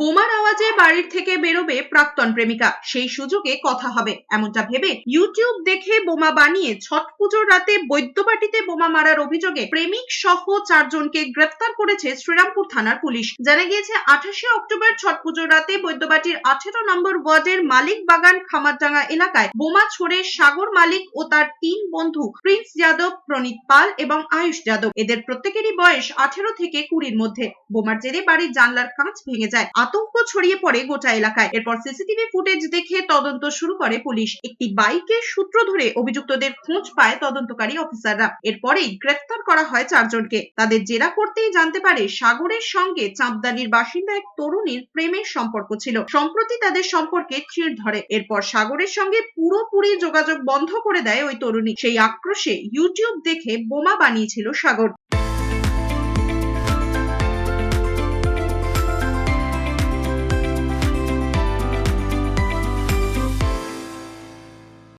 বোমার আওয়াজে বাড়ির থেকে বেরোবে প্রাক্তন প্রেমিকা। সেই সুযোগে কথা হবে, এমনটা ভেবে ইউটিউব দেখে বোমা বানিয়ে ছট পুজোর রাতে বৈদ্যবাটিতে বোমা মারার অভিযোগে প্রেমিক সহ চারজনকে গ্রেফতার করেছে শ্রীরামপুর থানার পুলিশ। জানা গিয়েছে, আঠাশে অক্টোবর ছট পুজোর রাতে বৈদ্যবাটির আঠেরো নম্বর ওয়ার্ডের মালিক বাগান খামারডাঙ্গা এলাকায় বোমা ছড়ে সাগর মালিক ও তার তিন বন্ধু প্রিন্স যাদব, প্রণীত পাল এবং আয়ুষ যাদব। এদের প্রত্যেকেরই বয়স আঠেরো থেকে কুড়ির মধ্যে। বোমার জেরে বাড়ির জানলার কাঁচ ভেঙে যায়। আতঙ্ক ছড়িয়ে পড়ে গোটা এলাকায়। এরপর সিসিটিভি ফুটেজ দেখে তদন্ত শুরু করে পুলিশ। একটি বাইকের সূত্র ধরে অভিযুক্তদের খোঁজ পায় তদন্তকারী অফিসাররা। এরপরেই গ্রেফতার করা হয় চারজনকে। তাদের জেরা করতেই জানতে পারে সাগরের সঙ্গে চাঁদদানির বাসিন্দা এক তরুণীর প্রেমের সম্পর্ক ছিল। সম্প্রতি তাদের সম্পর্কে চিড় ধরে। এরপর সাগরের সঙ্গে পুরোপুরি যোগাযোগ বন্ধ করে দেয় ওই তরুণী। সেই আক্রোশে ইউটিউব দেখে বোমা বানিয়েছিল সাগর।